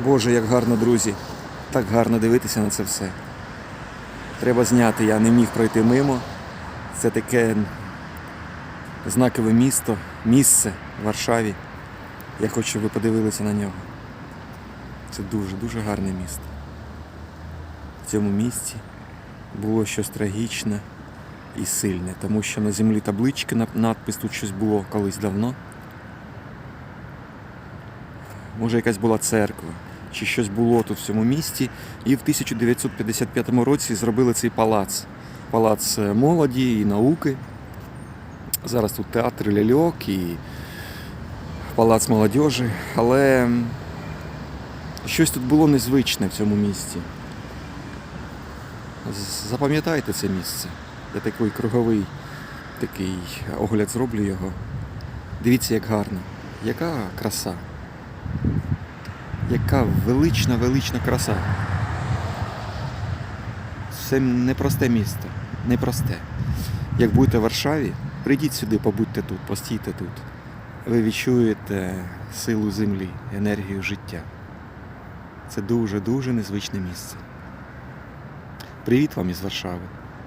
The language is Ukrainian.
Боже, як гарно, друзі. Так гарно дивитися на це все. Треба зняти, я не міг пройти мимо. Це таке знакове місто, місце в Варшаві. Я хочу, щоб ви подивилися на нього. Це дуже-дуже гарне місто. В цьому місці було щось трагічне і сильне, тому що на землі таблички, надпис тут щось було колись давно. Може, якась була церква, чи щось було тут в цьому місті. І в 1955 році зробили цей палац. Палац е, молоді і науки. Зараз тут театр ляльок і палац молодіжі. Але щось тут було незвичне в цьому місті. Запам'ятайте це місце. Я такий круговий такий огляд зроблю його. Дивіться, як гарно. Яка краса. Яка велична, велична краса. Це непросте місто. Непросте. Як будете в Варшаві, прийдіть сюди, побудьте тут, постійте тут. Ви відчуєте силу землі, енергію життя. Це дуже-дуже незвичне місце. Привіт вам із Варшави.